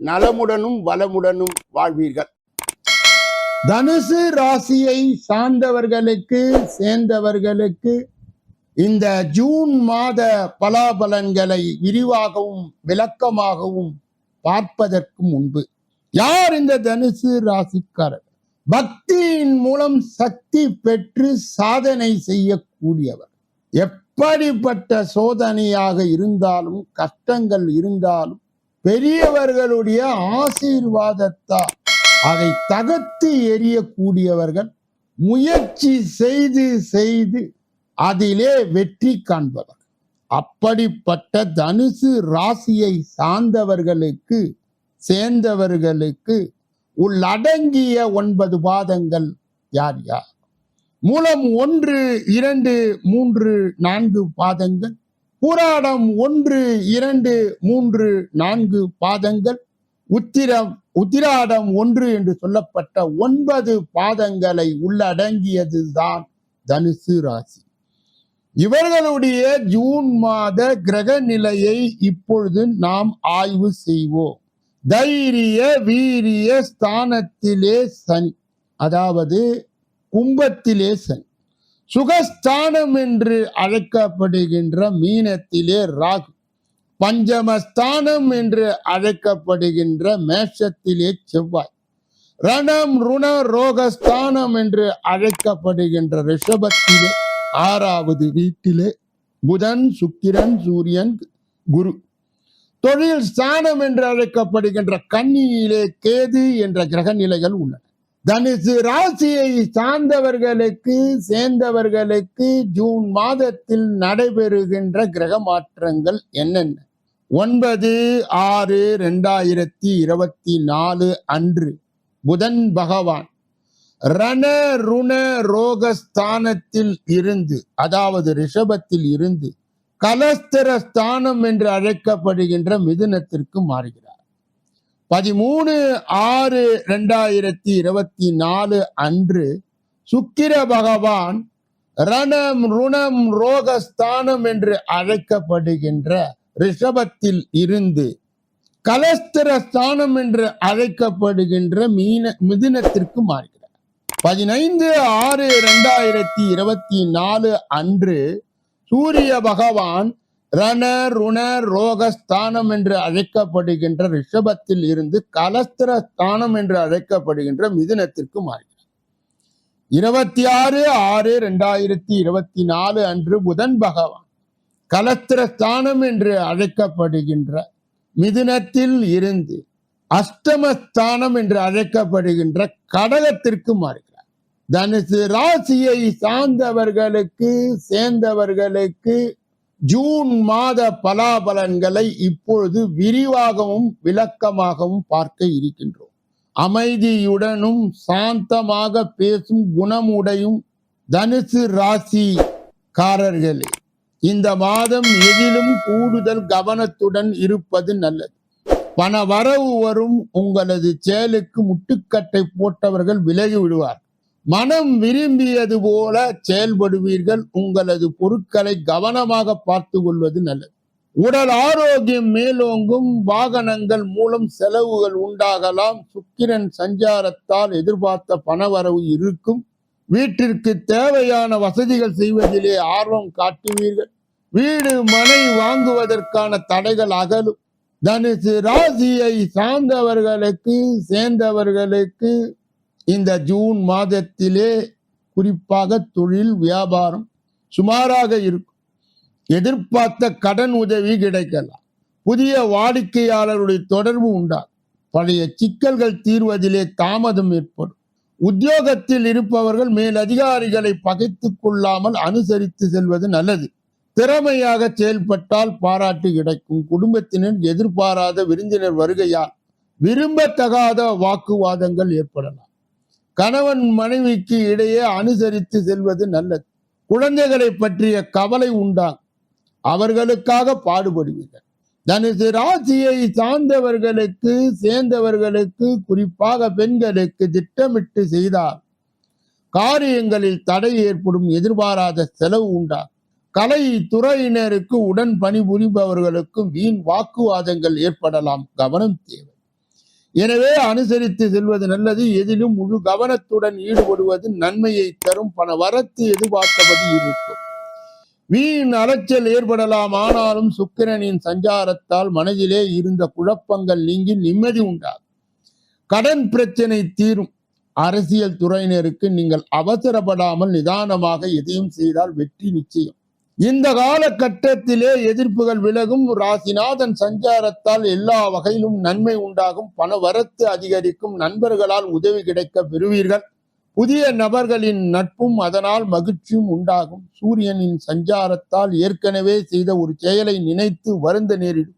நலமுடனும் வளமுடனும் வாழ்வீர்கள். தனுசு ராசியை சார்ந்தவர்களுக்கு சேர்ந்தவர்களுக்கு இந்த ஜூன் மாத பலாபலன்களை விரிவாகவும் விளக்கமாகவும் பார்ப்பதற்கு முன்பு யார் இந்த தனுசு ராசிக்காரர்? பக்தியின் மூலம் சக்தி பெற்று சாதனை செய்யக்கூடியவர். எப்படிப்பட்ட சோதனையாக இருந்தாலும் கஷ்டங்கள் இருந்தாலும் பெரியவர்களுடைய ஆசீர்வாதத்தால் அதை தகர்த்து எறியக்கூடியவர்கள் முயற்சி செய்து செய்து அதிலே வெற்றி காண்பவர். அப்படிப்பட்ட தனுசு ராசியை சார்ந்தவர்களுக்கு சேர்ந்தவர்களுக்கு உள்ளடங்கிய ஒன்பது பாதங்கள் யார் யார்? மூலம் ஒன்று இரண்டு மூன்று நான்கு பாதங்கள் பூராடம் ஒன்று இரண்டு மூன்று நான்கு பாதங்கள் உத்திரம் உத்திராடம் ஒன்று என்று சொல்லப்பட்ட ஒன்பது பாதங்களை உள்ளடங்கியதுதான் தனுசு ராசி. இவர்களுடைய ஜூன் மாத கிரக நிலையை இப்பொழுது நாம் ஆய்வு செய்வோம். தைரிய வீரிய ஸ்தானத்திலே சனி அதாவது கும்பத்திலே சனி. சுகஸ்தானம் என்று அழைக்கப்படுகின்ற மீனத்திலே ராகு. பஞ்சமஸ்தானம் என்று அழைக்கப்படுகின்ற மேஷத்திலே செவ்வாய். ரணம் ருண ரோகஸ்தானம் என்று அழைக்கப்படுகின்ற ரிஷபத்திலே ஆறாவது வீட்டிலே புதன் சுக்கிரன் சூரியன் குரு. தொழில் ஸ்தானம் என்று அழைக்கப்படுகின்ற கன்னியிலே கேது என்ற கிரக நிலைகள் உள்ளன. தனுசு ராசியை சார்ந்தவர்களுக்கு சேர்ந்தவர்களுக்கு ஜூன் மாதத்தில் நடைபெறுகின்ற கிரக மாற்றங்கள் என்னென்ன? ஒன்பது ஆறு ரெண்டாயிரத்தி இருபத்தி நாலு அன்று புதன் பகவான் ரண ருண ரோகஸ்தானத்தில் இருந்து அதாவது ரிஷபத்தில் இருந்து கலஸ்தர ஸ்தானம் என்று அழைக்கப்படுகின்ற மிதுனத்திற்கு மாறுகிறது பதிமூணு ஆறு ரெண்டாயிரத்தி இருபத்தி நாலு அன்று சுக்கிர பகவான் ரணம் ருணம் ரோகஸ்தானம் என்று அழைக்கப்படுகின்ற ரிஷபத்தில் இருந்து கலஸ்தர ஸ்தானம் என்று அழைக்கப்படுகின்ற மீன மிதுனத்திற்கு மாறுகிறார். பதினைந்து ஆறு ரெண்டாயிரத்தி இருபத்தி நாலு அன்று சூரிய பகவான் ரண ருண ரோகஸ்தானம் என்று அழைக்கப்படுகின்ற ரிஷபத்தில் இருந்து கலஸ்திர ஸ்தானம் என்று அழைக்கப்படுகின்ற மிதுனத்திற்கு மாறுகிறார். இருபத்தி ஆறு ஆறு ரெண்டாயிரத்தி இருபத்தி நாலு அன்று புதன் பகவான் கலஸ்திர ஸ்தானம் என்று அழைக்கப்படுகின்ற மிதுனத்தில் இருந்து அஷ்டமஸ்தானம் என்று அழைக்கப்படுகின்ற கடகத்திற்கு மாறுகிறார். தனுசு ராசியை சார்ந்தவர்களுக்கு சேர்ந்தவர்களுக்கு ஜூன் மாத பலாபலன்களை இப்பொழுது விரிவாகவும் விளக்கமாகவும் பார்க்க இருக்கின்றோம். அமைதியுடனும் சாந்தமாக பேசும் குணமுடையும் தனுசு ராசிக்காரர்களே இந்த மாதம் எதிலும் கூடுதல் கவனத்துடன் இருப்பது நல்லது. பண வரவு வரும் உங்களது செயலுக்கு முட்டுக்கட்டை போட்டவர்கள் விலகி விடுவார் மனம் விரும்பியது போல செயல்படுவீர்கள். உங்களது பொருட்களை கவனமாக பார்த்து கொள்வது நல்லது. உடல் ஆரோக்கியம் மேலோங்கும் வாகனங்கள் மூலம் செலவுகள் உண்டாகலாம். சுக்கிரன் சஞ்சாரத்தால் எதிர்பார்த்த பணவரவு இருக்கும். வீட்டிற்கு தேவையான வசதிகள் செய்வதிலே ஆர்வம் காட்டுவீர்கள். வீடு மனை வாங்குவதற்கான தடைகள் அகலும். தனுசு ராசியை சார்ந்தவர்களுக்கு சேர்ந்தவர்களுக்கு இந்த ஜூன் மாதத்திலே குறிப்பாக தொழில் வியாபாரம் சுமாராக இருக்கும். எதிர்பார்த்த கடன் உதவி கிடைக்கலாம். புதிய வாடிக்கையாளருடைய தொடர்பு உண்டாகும். பழைய சிக்கல்கள் தீர்வதிலே தாமதம் ஏற்படும். உத்தியோகத்தில் இருப்பவர்கள் மேல் அதிகாரிகளை கொள்ளாமல் அனுசரித்து செல்வது நல்லது. திறமையாக செயல்பட்டால் பாராட்டு கிடைக்கும். குடும்பத்தினர் எதிர்பாராத விருந்தினர் வருகையால் விரும்பத்தகாத வாக்குவாதங்கள் ஏற்படலாம். கணவன் மனைவிக்கு இடையே அனுசரித்து செல்வது நல்லது. குழந்தைகளை பற்றிய கவலை உண்டாகும் அவர்களுக்காக பாடுபடுவீர்கள். தனுசு ராசியை சார்ந்தவர்களுக்கு சேர்ந்தவர்களுக்கு குறிப்பாக பெண்களுக்கு திட்டமிட்டு செய்தால் காரியங்களில் தடை ஏற்படும் எதிர்பாராத செலவு உண்டாகும் கலை துறையினருக்கு உடன் பணிபுரிபவர்களுக்கும் வீண் வாக்குவாதங்கள் ஏற்படலாம். கவனம் தேவை. எனவே அனுசரித்து செல்வது நல்லது. எதிலும் முழு கவனத்துடன் ஈடுபடுவது நன்மையை தரும். பண வரத்து எதிர்பார்த்தபடி இருக்கும். வீண் அலைச்சல் ஏற்படலாம். ஆனாலும் சுக்கிரனின் சஞ்சாரத்தால் மனதிலே இருந்த குழப்பங்கள் நீங்கி நிம்மதி உண்டாகும். கடன் பிரச்சனை தீரும். அரசியல் துறையினருக்கு நீங்கள் அவசரப்படாமல் நிதானமாக எதையும் செய்தால் வெற்றி நிச்சயம். இந்த காலகட்டத்திலே எதிர்ப்புகள் விலகும். ராசிநாதன் சஞ்சாரத்தால் எல்லா வகையிலும் நன்மை உண்டாகும். பண வரத்து அதிகரிக்கும். நண்பர்களால் உதவி கிடைக்க பெறுவீர்கள். புதிய நபர்களின் நட்பும் அதனால் மகிழ்ச்சியும் உண்டாகும். சூரியனின் சஞ்சாரத்தால் ஏற்கனவே செய்த ஒரு செயலை நினைத்து வருந்த நேரிடும்.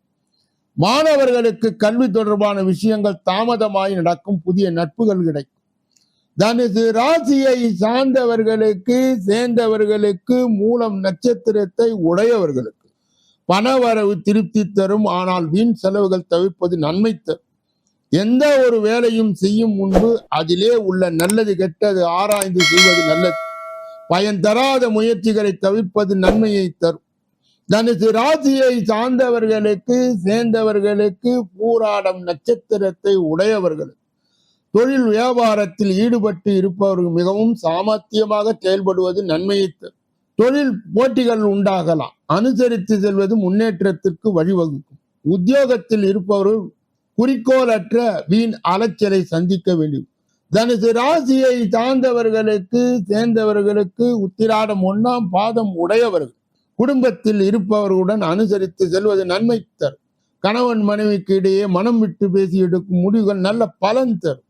மாணவர்களுக்கு கல்வி தொடர்பான விஷயங்கள் தாமதமாய் நடக்கும். புதிய நட்புகள் கிடைக்கும். தனுசு ராசியை சார்ந்தவர்களுக்கு சேர்ந்தவர்களுக்கு மூலம் நட்சத்திரத்தை உடையவர்களுக்கு பணவரவு திருப்தி தரும். ஆனால் வீண் செலவுகள் தவிர்ப்பது நன்மை தரும். எந்த ஒரு வேலையும் செய்யும் முன்பு அதிலே உள்ள நல்லது கெட்டது ஆராய்ந்து செய்வது நல்லது. பயன் தராத முயற்சிகளை தவிர்ப்பது நன்மையை தரும். தனுசு ராசியை சார்ந்தவர்களுக்கு சேர்ந்தவர்களுக்கு பூராடம் நட்சத்திரத்தை உடையவர்களுக்கு தொழில் வியாபாரத்தில் ஈடுபட்டு இருப்பவர்கள் மிகவும் சாமர்த்தியமாக செயல்படுவது நன்மையை தொழில் போட்டிகள் உண்டாகலாம். அனுசரித்து செல்வது முன்னேற்றத்திற்கு வழிவகுக்கும். உத்தியோகத்தில் இருப்பவர்கள் குறிக்கோளற்ற வீண் அலைச்சலை சந்திக்க வேண்டும். தனுசு ராசியை சார்ந்தவர்களுக்கு சேர்ந்தவர்களுக்கு உத்திராடம் ஒன்றாம் பாதம் உடையவர்கள் குடும்பத்தில் இருப்பவர்களுடன் அனுசரித்து செல்வது நன்மை தரும். கணவன் மனைவிக்கு இடையே மனம் விட்டு பேசி எடுக்கும் முடிவுகள் நல்ல பலன் தரும்.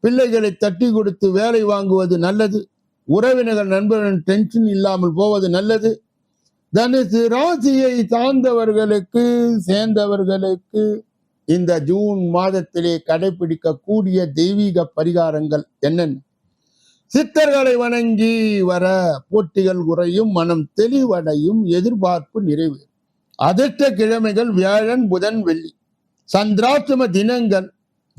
பிள்ளைகளை தட்டி கொடுத்து வேலை வாங்குவது நல்லது. உறவினர்கள் நண்பர்கள் டென்ஷன் இல்லாமல் போவது நல்லது. தனுசு ராசியை சார்ந்தவர்களுக்கு சேர்ந்தவர்களுக்கு இந்த ஜூன் மாதத்திலே கடைபிடிக்கக்கூடிய தெய்வீக பரிகாரங்கள் என்னென்ன? சித்தர்களை வணங்கி வர போட்டிகள் குறையும் மனம் தெளிவடையும் எதிர்பார்ப்பு நிறைவேறும். அதிர்ஷ்ட கிழமைகள் வியாழன் புதன் வெள்ளி. சந்திராஷ்டம தினங்கள்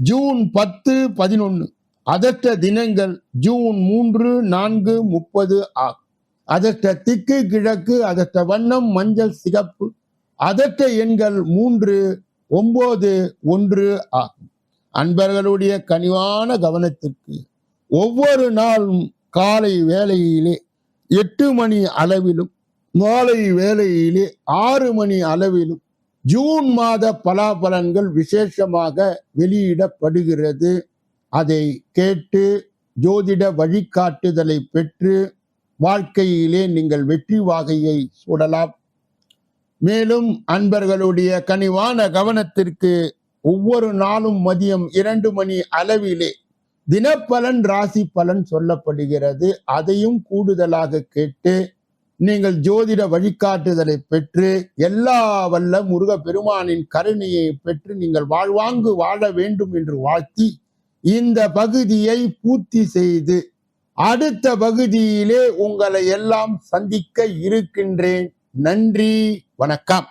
ஜூன் பத்து பதினொன்று அதட்ட தினங்கள் ஜூன் மூன்று நான்கு முப்பது ஆகும். அதட்ட திக்கு கிழக்கு அதட்ட வண்ணம் மஞ்சள் சிகப்பு அதட்ட எண்கள் மூன்று ஒன்பது ஒன்று ஆகும். அன்பர்களுடைய கனிவான கவனத்திற்கு ஒவ்வொரு நாளும் காலை வேளையிலே எட்டு மணி அளவிலும் மாலை வேளையிலே ஆறு மணி அளவிலும் ஜூன் மாத பலாபலன்கள் விசேஷமாக வெளியிடப்படுகிறது. அதை கேட்டு ஜோதிட வழிகாட்டுதலை பெற்று வாழ்க்கையிலே நீங்கள் வெற்றி வாகையை சுடலாம். மேலும் அன்பர்களுடைய கனிவான கவனத்திற்கு ஒவ்வொரு நாளும் மதியம் இரண்டு மணி அளவிலே தினப்பலன் ராசி பலன் சொல்லப்படுகிறது. அதையும் கூடுதலாக கேட்டு நீங்கள் ஜோதிட வழிகாட்டுதலை பெற்று எல்லா வல்ல முருக பெருமானின் கருணையை பெற்று நீங்கள் வாழ்வாங்கு வாழ வேண்டும் என்று வாழ்த்தி இந்த பகுதியை பூர்த்தி செய்து அடுத்த பகுதியிலே உங்களை எல்லாம் சந்திக்க இருக்கின்றேன். நன்றி வணக்கம்.